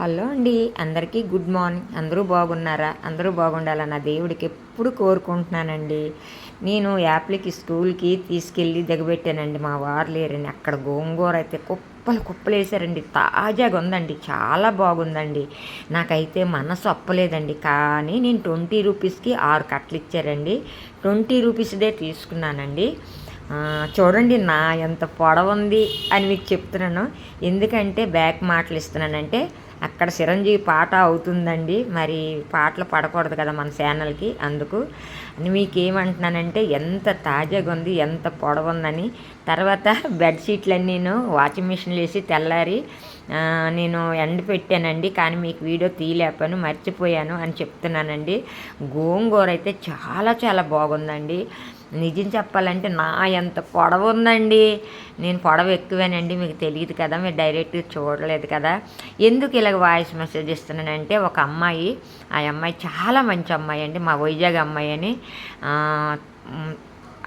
Hello అండి అందరికీ good morning. అందరూ బాగున్నారా? అందరూ బాగుండాలన్న నా దేవుడికి ఎప్పుడు కోరుకుంటున్నానండి. నేను యాప్లకి స్కూల్కి తీసుకెళ్ళి దిగబెట్టానండి. మా వారు లేరండి. అక్కడ గోంగూర అయితే కుప్పలు కుప్పలు వేసారండి తాజాగా ఉందండి. చాలా బాగుందండి. నాకైతే మనసు అప్పలేదండి. కానీ నేను ట్వంటీ రూపీస్కి ఆరు కట్టలు ఇచ్చారండి. ట్వంటీ రూపీస్దే తీసుకున్నానండి. చూడండి నా ఎంత పొడవుంది అని మీకు చెప్తున్నాను. ఎందుకంటే బ్యాక్ మాటలు ఇస్తున్నానంటే అక్కడ చిరంజీవి పాట అవుతుందండి. మరి పాటలు పడకూడదు కదా మన ఛానల్కి. అందుకు మీకేమంటున్నానంటే ఎంత తాజాగా ఉంది ఎంత పొడవుందని తర్వాత బెడ్షీట్లన్నీ నేను వాషింగ్ మిషన్లు వేసి తెల్లారి నేను ఎండ పెట్టానండి. కానీ మీకు వీడియో తీయలేపాను మర్చిపోయాను అని చెప్తున్నానండి. గోంగూర అయితే చాలా చాలా బాగుందండి. నిజం చెప్పాలంటే నా ఎంత పొడవు ఉందండి? నేను పొడవ ఎక్కువేనండి మీకు తెలియదు కదా మీరు డైరెక్ట్గా చూడలేదు కదా. ఎందుకు ఇలాగ వాయిస్ మెసేజ్ ఇస్తున్నానంటే ఒక అమ్మాయి ఆ అమ్మాయి చాలా మంచి అమ్మాయి అండి మా వైజాగ్ అమ్మాయి అని.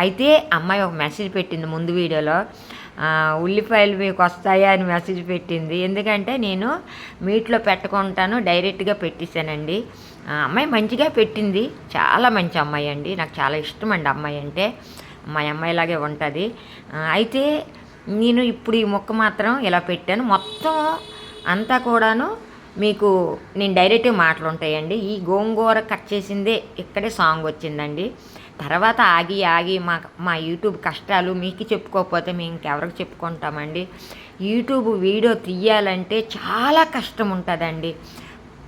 అయితే అమ్మాయి ఒక మెసేజ్ పెట్టింది ముందు వీడియోలో. ఉల్లిపాయలు మీకు వస్తాయా అని మెసేజ్ పెట్టింది. ఎందుకంటే నేను మీట్లో పెట్టుకుంటాను డైరెక్ట్గా పెట్టేశానండి. అమ్మాయి మంచిగా పెట్టింది. చాలా మంచి అమ్మాయి అండి. నాకు చాలా ఇష్టం అండి అమ్మాయి అంటే. మా అమ్మాయిలాగే ఉంటుంది. అయితే నేను ఇప్పుడు ఈ మొక్క మాత్రం ఇలా పెట్టాను. మొత్తం అంతా కూడాను మీకు నేను డైరెక్ట్గా మాటలు ఉంటాయండి. ఈ గోంగూర కట్ చేసిందే ఇక్కడే సాంగ్ వచ్చిందండి. తర్వాత ఆగి ఆగి మా మా యూట్యూబ్ కష్టాలు మీకు చెప్పుకోకపోతే మేము ఇంకెవరికి చెప్పుకుంటామండి. యూట్యూబ్ వీడియో తీయాలంటే చాలా కష్టం ఉంటుందండి.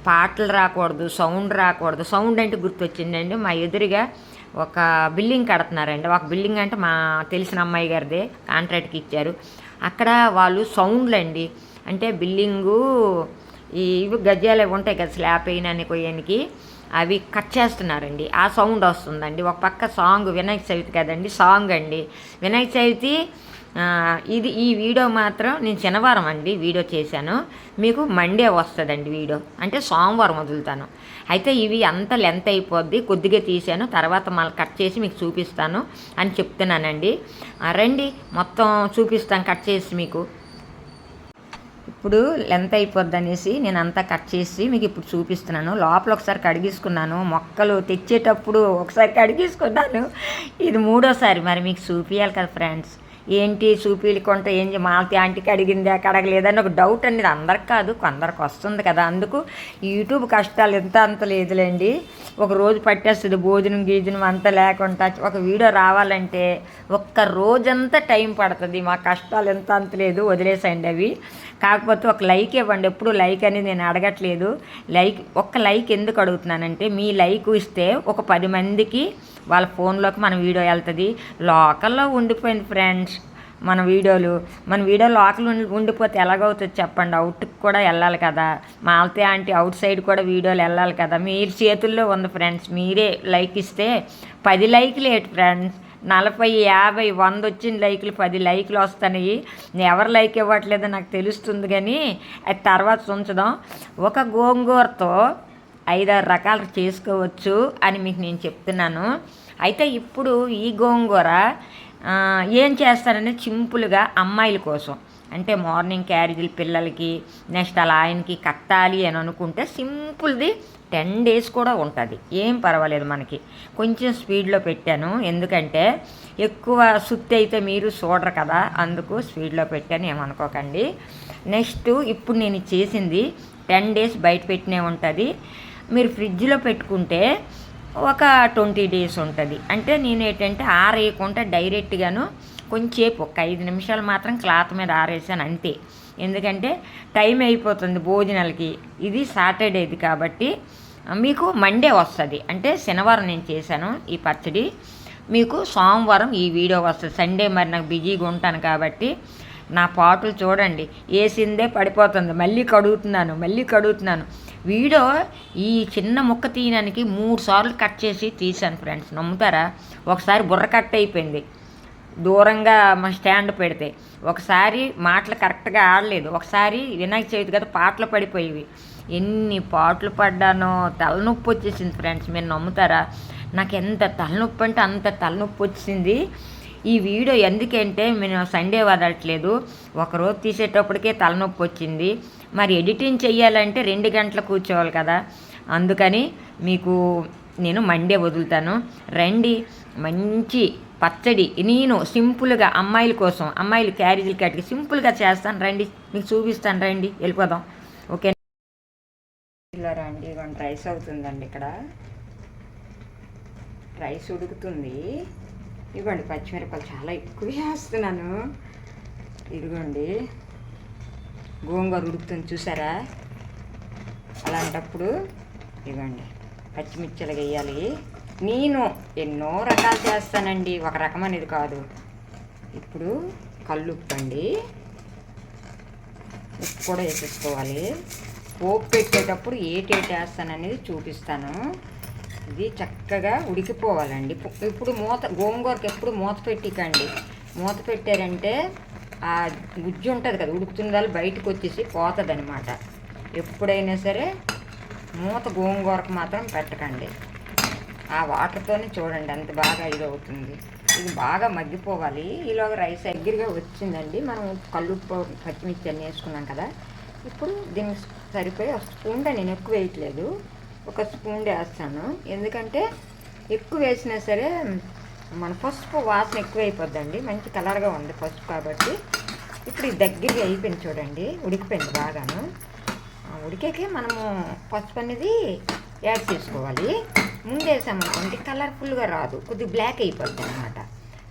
పాటలు రాకూడదు సౌండ్ రాకూడదు. సౌండ్ అంటే గుర్తొచ్చిందండి. మా ఎదురుగా ఒక బిల్డింగ్ కడుతున్నారండి. ఒక బిల్డింగ్ అంటే మా తెలిసిన అమ్మాయి గారిదే కాంట్రాక్ట్కి ఇచ్చారు. అక్కడ వాళ్ళు సౌండ్లు అండి అంటే బిల్డింగు ఈ ఇవి గజ్జాలు ఉంటాయి కదా స్లాబ్ అయినానికి కొయ్యనికి అవి కట్ చేస్తున్నారండి. ఆ సౌండ్ వస్తుందండి. ఒక పక్క సాంగ్ వినాయక చవితి కదండి సాంగ్ అండి. వినాయక చవితి ఇది ఈ వీడియో మాత్రం నేను శనివారం అండి వీడియో చేశాను. మీకు మండే వస్తుందండి వీడియో. అంటే సోమవారం వదులుతాను. అయితే ఇవి అంత లెంత్ అయిపోద్ది కొద్దిగా తీశాను తర్వాత మళ్ళీ కట్ చేసి మీకు చూపిస్తాను అని చెప్తున్నానండి. రండి మొత్తం చూపిస్తాను కట్ చేసి మీకు. ఇప్పుడు లెంత్ అయిపోద్ది అనేసి నేను అంతా కట్ చేసి మీకు ఇప్పుడు చూపిస్తున్నాను. లోపల ఒకసారి కడిగేసుకున్నాను. మొక్కలు తెచ్చేటప్పుడు ఒకసారి కడిగేసుకున్నాను. ఇది మూడోసారి మరి మీకు చూపించాలి కదా ఫ్రెండ్స్ ఏంటి చూపించుకుంటే ఏం మాలతి ఆంటీకి అడిగిందా అడగలేదని ఒక డౌట్ అనేది అందరికి కాదు కొందరికి వస్తుంది కదా. అందుకు యూట్యూబ్ కష్టాలు ఎంత అంత లేదులేండి. ఒక రోజు పట్టేస్తుంది భోజనం గీజనం అంతా లేకుండా ఒక వీడియో రావాలంటే ఒక్క రోజంతా టైం పడుతుంది. మా కష్టాలు ఎంత అంత లేదు వదిలేసండి అవి. కాకపోతే ఒక లైక్ ఇవ్వండి. ఎప్పుడు లైక్ అనేది నేను అడగట్లేదు. లైక్ ఒక్క లైక్ ఎందుకు అడుగుతున్నానంటే మీ లైక్ ఇస్తే ఒక పది మందికి వాళ్ళ ఫోన్లోకి మన వీడియో వెళ్తుంది. లోకల్లో ఉండిపోయింది ఫ్రెండ్స్ మన వీడియోలు. మన వీడియో లోకల్ ఉండిపోతే ఎలాగవుతుంది చెప్పండి. అవుట్కి కూడా వెళ్ళాలి కదా. మాలతే ఆంటీ అవుట్ సైడ్ కూడా వీడియోలు వెళ్ళాలి కదా. మీరు చేతుల్లో ఉంది ఫ్రెండ్స్. మీరే లైక్ ఇస్తే పది లైక్లు ఏంటి ఫ్రెండ్స్? నలభై యాభై వంద వచ్చిన లైకులు పది లైకులు వస్తున్నాయి ఎవరు లైక్ ఇవ్వట్లేదో నాకు తెలుస్తుంది కానీ అది తర్వాత ఉంచదాం. ఒక గోంగూరతో ఐదారు రకాలు చేసుకోవచ్చు అని మీకు నేను చెప్తున్నాను. అయితే ఇప్పుడు ఈ గోంగూర ఏం చేస్తారంటే సింపుల్గా అమ్మాయిల కోసం. అంటే మార్నింగ్ క్యారేజీలు పిల్లలకి నెక్స్ట్ అలా ఆయనకి కట్టాలి అని అనుకుంటే సింపుల్ది టెన్ డేస్ కూడా ఉంటుంది. ఏం పర్వాలేదు మనకి. కొంచెం స్పీడ్లో పెట్టాను. ఎందుకంటే ఎక్కువ సుత్తి అయితే మీరు చూడరు కదా. అందుకు స్పీడ్లో పెట్టాను ఏమనుకోకండి. నెక్స్ట్ ఇప్పుడు నేను చేసింది టెన్ డేస్ బయట పెట్టినే ఉంటుంది. మీరు ఫ్రిడ్జ్లో పెట్టుకుంటే ఒక ట్వంటీ డేస్ ఉంటుంది. అంటే నేను ఏంటంటే ఆరేయకుండా డైరెక్ట్గాను కొంచెంసేపు ఒక ఐదు నిమిషాలు మాత్రం క్లాత్ మీద ఆరేసాను అంతే. ఎందుకంటే టైం అయిపోతుంది భోజనాలకి. ఇది సాటర్డేది కాబట్టి మీకు మండే వస్తుంది. అంటే శనివారం నేను చేశాను ఈ పచ్చడి. మీకు సోమవారం ఈ వీడియో వస్తుంది. సండే మరి నాకు బిజీగా ఉంటాను కాబట్టి నా పాటలు చూడండి. వేసిందే పడిపోతుంది. మళ్ళీ కడుగుతున్నాను మళ్ళీ కడుగుతున్నాను. వీడియో ఈ చిన్న ముక్క తీయడానికి మూడు సార్లు కట్ చేసి తీశాను ఫ్రెండ్స్. నమ్ముతారా? ఒకసారి బుర్ర కట్ అయిపోయింది. దూరంగా మా స్టాండ్ పెడితే. ఒకసారి మాటలు కరెక్ట్గా ఆడలేదు. ఒకసారి వినాయక చవితి కదా పాటలు పడిపోయేవి. ఎన్ని పాటలు పడ్డానో తలనొప్పి వచ్చేసింది ఫ్రెండ్స్. మీరు నమ్ముతారా? నాకు ఎంత తలనొప్పి అంటే అంత తలనొప్పి వచ్చింది ఈ వీడియో ఎందుకంటే నేను సండే వదలట్లేదు. ఒకరోజు తీసేటప్పటికే తలనొప్పి వచ్చింది. మరి ఎడిటింగ్ చేయాలంటే రెండు గంటలు కూర్చోవాలి కదా. అందుకని మీకు నేను మండే వదులుతాను. రండి మంచి పచ్చడి నేను సింపుల్గా అమ్మాయిల కోసం అమ్మాయిలు క్యారేజీలు కట్టి సింపుల్గా చేస్తాను. రండి మీకు చూపిస్తాను. రండి వెళ్ళిపోదాం. ఓకే. ఇలా రండి ఇవ్వండి రైస్ అవుతుందండి ఇక్కడ. రైస్ ఉడుకుతుంది. ఇవ్వండి పచ్చిమిరపకాయలు చాలా ఎక్కువ వేస్తున్నాను. ఇదిగోండి. గోంగూర ఉడుకుతుంది చూసారా? అలాంటప్పుడు ఇవ్వండి. పచ్చిమిర్చిలు వేయాలి. నేను ఎన్నో రకాలు చేస్తానండి. ఒక రకం అనేది కాదు. ఇప్పుడు కళ్ళుప్పండి ఉప్పు కూడా వేసేసుకోవాలి. పోపు పెట్టేటప్పుడు ఏటేటి వేస్తాననేది చూపిస్తాను. ఇది చక్కగా ఉడికిపోవాలండి. ఇప్పుడు మూత గోంగూరకి ఎప్పుడు మూత పెట్టికండి. మూత పెట్టారంటే ఆ గుజ్జు ఉంటుంది కదా ఉడుకుతుందాలు బయటకు వచ్చేసి పోతుంది అనమాట ఎప్పుడైనా సరే మూత గోంగూరకు మాత్రం పెట్టకండి. ఆ వాటర్తోనే చూడండి అంత బాగా ఇది అవుతుంది ఇది బాగా మగ్గిపోవాలి. ఈలోగా రైస్ దగ్గరగా వచ్చిందండి. మనం కల్లుప్పు పచ్చిమిర్చి అన్నీ వేసుకున్నాం కదా. ఇప్పుడు దీనికి సరిపోయి ఒక స్పూన్ నేను ఎక్కువ వేయట్లేదు. ఒక స్పూన్ వేస్తాను. ఎందుకంటే ఎక్కువ వేసినా సరే మన పసుపు వాసన ఎక్కువ అయిపోద్దండి. మంచి కలర్గా ఉంది పసుపు కాబట్టి. ఇప్పుడు ఇది దగ్గరికి అయిపోయింది చూడండి ఉడికిపోయింది బాగాను. ఆ ఉడికాకే మనము పసుపు అనేది యాడ్ చేసుకోవాలి. ముందు వేసామనుకోండి కలర్ఫుల్గా రాదు కొద్దిగా బ్లాక్ అయిపోద్ది అనమాట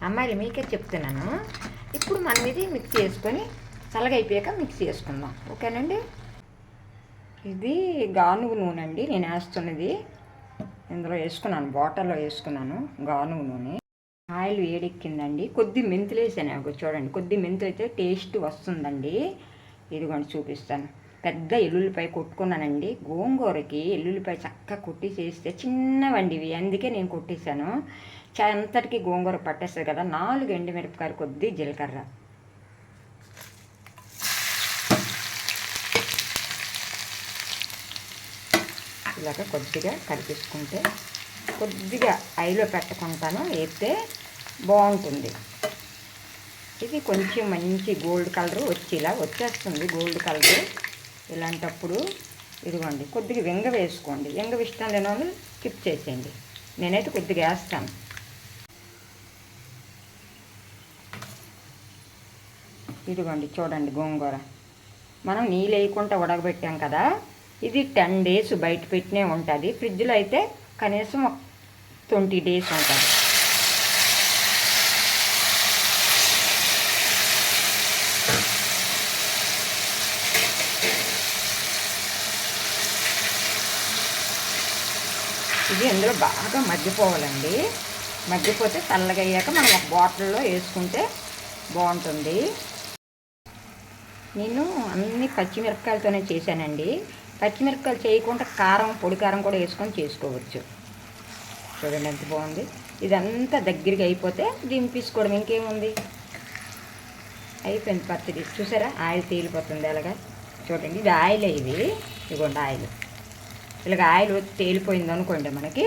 అమ్మాయిలు మీకే చెప్తున్నాను. ఇప్పుడు మనం ఇది మిక్స్ చేసుకొని చల్లగా అయిపోయాక మిక్స్ చేసుకుందాం. ఓకేనండి? ఇది గానుగు నూనె అండి నేను వేస్తున్నది. ఇందులో వేసుకున్నాను బాటిల్లో వేసుకున్నాను గానుగు నూనె. ఆయిల్ వేడెక్కిందండి. కొద్ది మెంతులు వేసాను చూడండి. కొద్ది మెంతులు అయితే టేస్ట్ వస్తుందండి. ఇదిగోండి చూపిస్తాను. పెద్ద ఎల్లుల్లిపాయ కొట్టుకున్నానండి. గోంగూరకి ఎల్లుల్లిపాయ చక్కగా కొట్టి చేస్తే చిన్నవండి ఇవి. అందుకే నేను కొట్టేశాను. చ- అంతటికి గోంగూర పట్టేస్తుంది కదా. నాలుగు ఎండుమిరపకాయలు కొద్ది జీలకర్ర. ఇలాగ కొద్దిగా కడిపించుకుంటే కొద్దిగా ఐలో పెట్టుకుంటాను. వేస్తే బాగుంటుంది. ఇది కొంచెం మంచి గోల్డ్ కలర్ వచ్చేలా వచ్చేస్తుంది గోల్డ్ కలర్. ఇలాంటప్పుడు ఇదిగోండి కొద్దిగా వెంగ వేసుకోండి. వెంగ ఇష్టం లేని వాళ్ళు స్కిప్ చేసేయండి. నేనైతే కొద్దిగా వేస్తాను. ఇదిగోండి చూడండి గోంగూర. మనం నీళ్ళు వేయకుండా ఉడకబెట్టాం కదా ఇది టెన్ డేస్ బయట పెట్టినే ఉంటుంది. ఫ్రిడ్జ్లో అయితే కనీసం ట్వంటీ డేస్ ఉంటుంది. ఇది అందులో బాగా మగ్గిపోవాలండి. మగ్గిపోతే చల్లగా అయ్యాక మనం ఒక బాటిల్లో వేసుకుంటే బాగుంటుంది. నేను అన్ని పచ్చిమిరపకాయలతోనే చేశానండి. పచ్చిమిరపకాయలు చేయకుండా కారం పొడి కారం కూడా వేసుకొని చేసుకోవచ్చు. చూడండి ఎంత బాగుంది. ఇదంతా దగ్గరికి అయిపోతే దింపేసుకోవడం ఇంకేముంది? అయిపోయింది పచ్చడి. చూసారా? ఆయిల్ తేలిపోతుంది అలాగా. చూడండి ఇది ఆయిల్ ఇది ఇదిగోండి ఆయిల్. ఇలాగ ఆయిల్ వచ్చి తేలిపోయింది అనుకోండి మనకి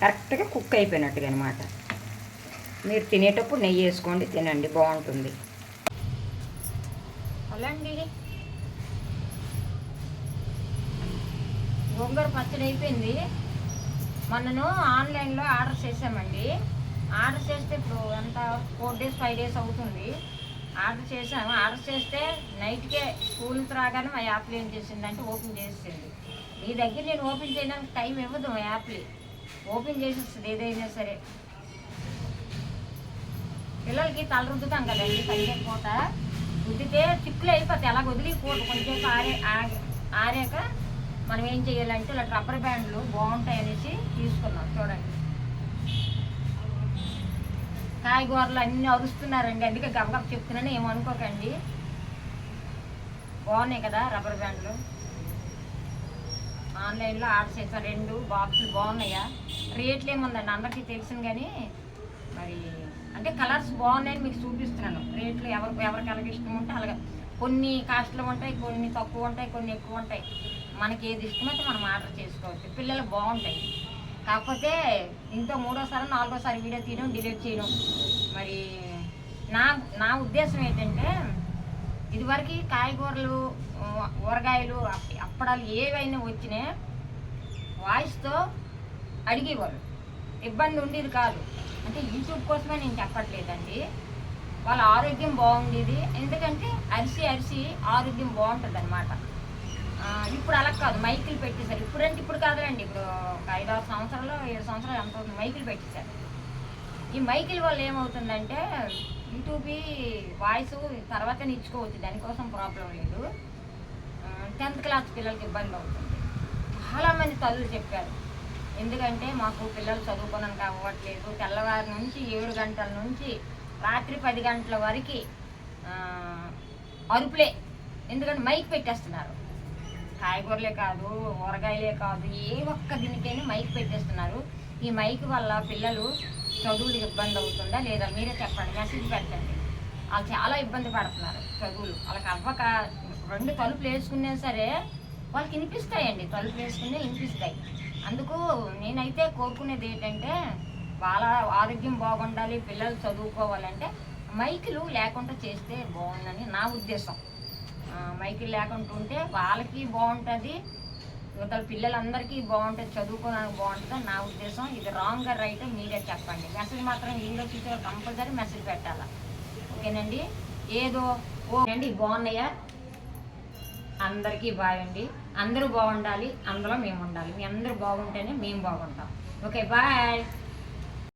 కరెక్ట్గా కుక్ అయిపోయినట్టుగా అనమాట మీరు తినేటప్పుడు నెయ్యి వేసుకోండి తినండి బాగుంటుంది. అలా అండి గోంగూర పచ్చడి అయిపోయింది. మొన్నను ఆన్లైన్లో ఆర్డర్ చేసామండి ఆర్డర్ చేస్తే ఇప్పుడు ఎంత ఫోర్ డేస్ ఫైవ్ డేస్ అవుతుంది. ఆర్డర్ చేసాము ఆర్డర్ చేస్తే నైట్కే స్కూల్ రాగానే మా యాప్లు ఏం చేసిందంటే ఓపెన్ చేసింది. మీ దగ్గర నేను ఓపెన్ చేయడానికి టైం ఇవ్వదు మా యాప్లు ఓపెన్ చేసేస్తుంది ఏదైనా సరే. పిల్లలకి తల రుద్దుతాం కదండి పైపోతా రుద్దితే చిక్కులు అయిపోతాయి అలా వదిలిపోదు కొంచెం ఆరే ఆరాక మనం ఏం చేయాలంటే ఇలా రబ్బర్ బ్యాండ్లు బాగుంటాయి అనేసి తీసుకున్నాం చూడండి. కాయగూరలు అన్నీ అరుస్తున్నారండి అందుకే గబగబ చెప్తున్నాను ఏమనుకోకండి. బాగున్నాయి కదా రబ్బర్ బ్యాండ్లు? ఆన్లైన్లో ఆర్డర్ చేసాను రెండు బాక్సులు బాగున్నాయా? రేట్లు ఏముందండి? అందరికీ తెలుసును కానీ మరి అంటే కలర్స్ బాగున్నాయని మీకు చూపిస్తున్నాను. రేట్లు ఎవరు ఎవరికి ఎలాగ ఇష్టం ఉంటే అలాగే. కొన్ని కాస్ట్లు ఉంటాయి కొన్ని తక్కువ ఉంటాయి కొన్ని ఎక్కువ ఉంటాయి. మనకి ఏది ఇష్టమైతే మనం ఆర్డర్ చేసుకోవచ్చు. పిల్లలు బాగుంటాయి. కాకపోతే ఇంత మూడోసారి నాలుగోసారి వీడియో తీయడం డిలీట్ చేయడం. మరి నా నా ఉద్దేశం ఏంటంటే ఇదివరకు కాయగూరలు ఊరగాయలు అప్పడాలు ఏవైనా వచ్చినా వాయిస్తో అడిగేవారు ఇబ్బంది ఉండేది కాదు. అంటే యూట్యూబ్ కోసమే నేను చెప్పట్లేదండి. వాళ్ళ ఆరోగ్యం బాగుండేది. ఎందుకంటే అరిసి అరిసి ఆరోగ్యం బాగుంటుంది అనమాట ఇప్పుడు అలా కాదు. మైకులు పెట్టేశారు. ఇప్పుడంటే ఇప్పుడు కాదులేండి. ఇప్పుడు ఒక ఐదు ఆరు సంవత్సరాలు ఏడు సంవత్సరాలు ఎంత అవుతుంది? మైకులు పెట్టేశారు. ఈ మైకిల్ వల్ల ఏమవుతుందంటే యూట్యూబ్ వాయిస్ తర్వాత నేర్చుకోవచ్చు. దానికోసం ప్రాబ్లం లేదు. టెన్త్ క్లాస్ పిల్లలకి ఇబ్బంది అవుతుంది. చాలామంది తల్లులు చెప్పారు. ఎందుకంటే మాకు పిల్లలు చదువుకోవడానికి అవ్వట్లేదు. తెల్లవారి నుంచి ఏడు గంటల నుంచి రాత్రి పది గంటల వరకు అరుపులే. ఎందుకంటే మైక్ పెట్టేస్తున్నారు. కాయగూరలే కాదు ఊరగాయలే కాదు ఏ ఒక్క దీనికైనా మైక్ పెట్టేస్తున్నారు. ఈ మైక్ వల్ల పిల్లలు చదువులు ఇబ్బంది అవుతుందా లేదా మీరే చెప్పండి మెసేజ్ పెట్టండి. వాళ్ళు చాలా ఇబ్బంది పడుతున్నారు చదువులు. వాళ్ళకి అవ్వక రెండు తలుపులు వేసుకున్నా సరే వాళ్ళకి వినిపిస్తాయండి. తలుపులు వేసుకునే వినిపిస్తాయి. అందుకు నేనైతే కోరుకునేది ఏంటంటే వాళ్ళ ఆరోగ్యం బాగుండాలి పిల్లలు చదువుకోవాలంటే మైకులు లేకుండా చేస్తే బాగుందని నా ఉద్దేశం. మైకులు లేకుండా ఉంటే వాళ్ళకి బాగుంటుంది ఇవతల పిల్లలందరికీ బాగుంటుంది చదువుకోవడానికి బాగుంటుంది నా ఉద్దేశం. ఇది రాంగ్ రైట్ మీరే చెప్పండి. మెసేజ్ మాత్రం వీడియో చూసే కంపల్సరీ మెసేజ్ పెట్టాలా? ఓకేనండి? ఏదో ఓ అండి బాగున్నాయా? అందరికీ బాయ్ అండి. అందరూ బాగుండాలి అందులో మేము ఉండాలి మీ అందరూ బాగుంటేనే మేము బాగుంటాం. Okay bye.